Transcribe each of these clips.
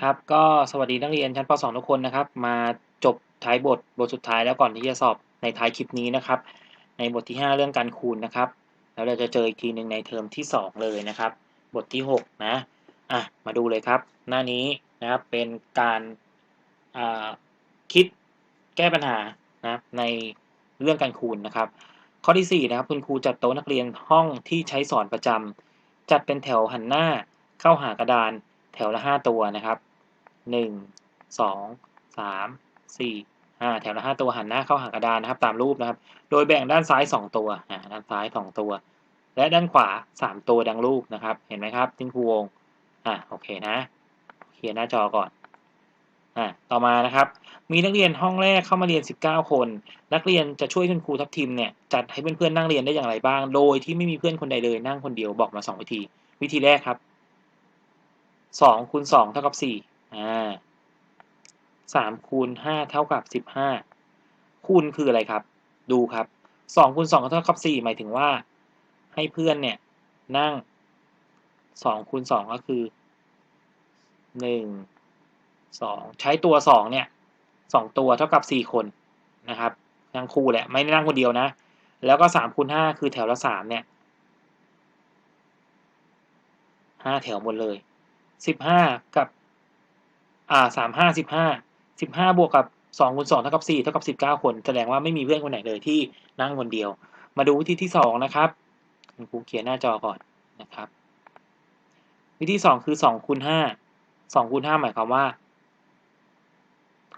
ครับก็สวัสดีนักเรียนชั้นป .2 ทุกคนนะครับ มาจบท้ายบทบทสุดท้ายแล้วก่อนที่จะสอบในท้ายคลิปนี้นะครับ ในบทที่ 5 เรื่องการคูณนะครับ แล้วเราจะเจออีกทีหนึ่งในเทอมที่ 2 เลยนะครับ บทที่ 6 นะอะมาดูเลยครับ หน้านี้นะครับเป็นการาคิดแก้ปัญหานะในเรื่องการคูณนะครับ ข้อที่ 4 นะครับ คุณครูจัดโต๊ะนักเรียนห้องที่ใช้สอนประจำจัดเป็นแถวหันหน้าเข้าหากระดาน แถวละ5ตัวนะครับ1 2 3 4 5แถวละ5ตัวหันหน้าเข้าหากระดานนะครับ ตามรูปนะครับ โดยแบ่งด้านซ้าย2ตัวอ่าด้านซ้าย2ตัว และด้านขวา3ตัวดังรูปนะครับ เห็นไหมครับทิ้งครูวงอ่าโอเคนะเคลียร์หน้าจอก่อนอ่าต่อมานะครับ มีนักเรียนห้องแรกเข้ามาเรียน 19 คน นักเรียนจะช่วยคุณครูทัพทิมเนี่ยจัดให้เพื่อนๆนั่งเรียนได้อย่างไรบ้าง โดยที่ไม่มีเพื่อนคนใดเลยนั่งคนเดียวบอกมา 2 วิธี วิธีแรกครับ 2คูณ2เท่ากับ4อ่า3คูณ5เท่ากับ15คูณคืออะไรครับ ดูครับ2คูณ2เท่ากับ4หมายถึงว่า ให้เพื่อนเนี่ยนั่ง2คูณ2ก็คือ1 2ใช้ตัว2เนี่ย2ตัวเท่ากับ4คนนะครับนั่งคู่แหละไม่ได้นั่งคนเดียวนะ แล้วก็3คูณ5คือแถวละ3เนี่ย5แถวหมดเลย 15กับ อ่า35 15 15บห้าบวกกับ2คูณ2เท่ากับ4เท่ากับ19คน แสดงว่าไม่มีเพื่อนคนไหนเลยที่นั่งคนเดียว มาดูวิธีที่2นะครับคุณครูเขียนหน้าจอก่อนนะครับ วิธี2คือ2คูณ5 2คูณ5หมายความว่า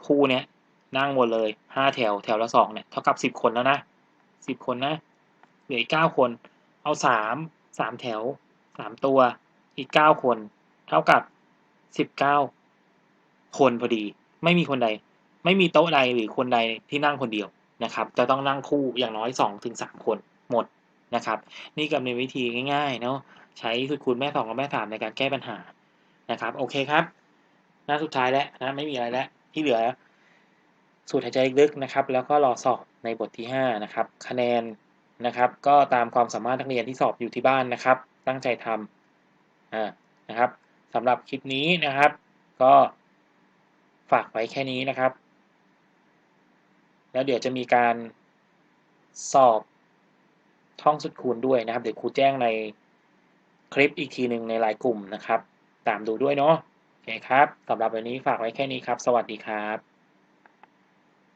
ครูเนี่ยนั่งหมดเลย5แถวแถวละ2เนี่ยเท่ากับ10คนแล้วนะ10คนนะเหลืออีก9คน เอา3 3แถว3ตัวอีก9คน เท่ากับ19คนพอดี ไม่มีคนใด ไม่มีโต๊ะใดหรือคนใดที่นั่งคนเดียวนะครับ จะต้องนั่งคู่อย่างน้อย2-3คนหมดนะครับ นี่ก็เป็นวิธีง่ายๆเนาะใช้สูตรคูณแม่2กับแม่3ในการแก้ปัญหานะครับ โอเคครับ หน้าสุดท้ายแล้วนะไม่มีอะไรแล้วที่เหลือ สูดหายใจลึกๆนะครับ แล้วก็รอสอบในบทที่5นะครับคะแนนนะครับ ก็ตามความสามารถนักเรียนที่สอบอยู่ที่บ้านนะครับ ตั้งใจทำอ่านะครับ สำหรับคลิปนี้นะครับ ก็ฝากไว้แค่นี้นะครับ แล้วเดี๋ยวจะมีการสอบท่องสุดคูณด้วยนะครับ เดี๋ยวครูแจ้งในคลิปอีกทีหนึ่งในรายกลุ่มนะครับ ตามดูด้วยเนาะโอเคครับสำหรับวันนี้ฝากไว้แค่นี้ครับ สวัสดีครับ